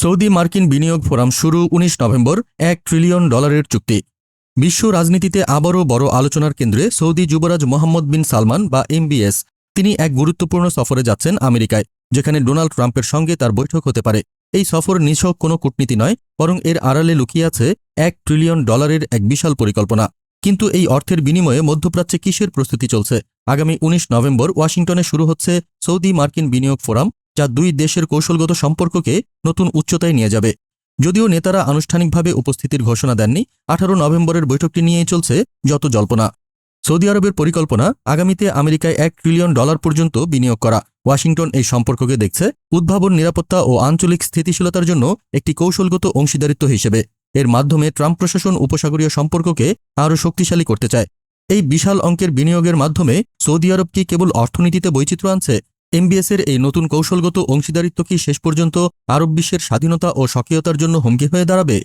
Saudi মার্কিন বিনিয়োগ forum শুরু ১৯ নভেম্বর এক ট্রিলিয়ন ডলারের চুক্তি। বিশ্ব রাজনীতিতে আবারও বড় আলোচনার কেন্দ্রে সৌদি যুবরাজ মোহাম্মদ বিন সালমান বা এমবিএস তিনি এক গুরুত্বপূর্ণ সফরে যাচ্ছেন আমেরিকায়, যেখানে ডোনাল্ড ট্রাম্পের সঙ্গে তার বৈঠক হতে পারে। এই সফর নিছক কোনো কূটনীতি নয়, বরং এর আড়ালে লুকিয়ে আছে এক ট্রিলিয়ন ডলারের এক বিশাল পরিকল্পনা। কিন্তু এই অর্থের বিনিময়ে মধ্যপ্রাচ্যে কিসের প্রস্তুতি চলছে? আগামী ১৯ নভেম্বর ওয়াশিংটনে শুরু হচ্ছে সৌদি মার্কিন বিনিয়োগ ফোরাম যা দুই দেশের কৌশলগত সম্পর্ককে নতুন উচ্চতায় নিয়ে যাবে। যদিও নেতারা আনুষ্ঠানিকভাবে উপস্থিতির ঘোষণা দেননি, আঠারো নভেম্বরের বৈঠকটি নিয়েই চলছে যত জল্পনা। সৌদি আরবের পরিকল্পনা, আগামীতে আমেরিকায় এক ট্রিলিয়ন ডলার পর্যন্ত বিনিয়োগ করা। ওয়াশিংটন এই সম্পর্ককে দেখছে উদ্ভাবন, নিরাপত্তা ও আঞ্চলিক স্থিতিশীলতার জন্য একটি কৌশলগত অংশীদারিত্ব হিসেবে। এর মাধ্যমে ট্রাম্প প্রশাসন উপসাগরীয় সম্পর্ককে আরও শক্তিশালী করতে চায়। এই বিশাল অঙ্কের বিনিয়োগের মাধ্যমে সৌদি আরব কি কেবল অর্থনীতিতে বৈচিত্র্য আনছে এমবিএসের এই নতুন কৌশলগত অংশীদারিত্ব কি শেষ পর্যন্ত আরব বিশ্বের স্বাধীনতা ও স্বকীয়তার জন্য হুমকি হয়ে দাঁড়াবে?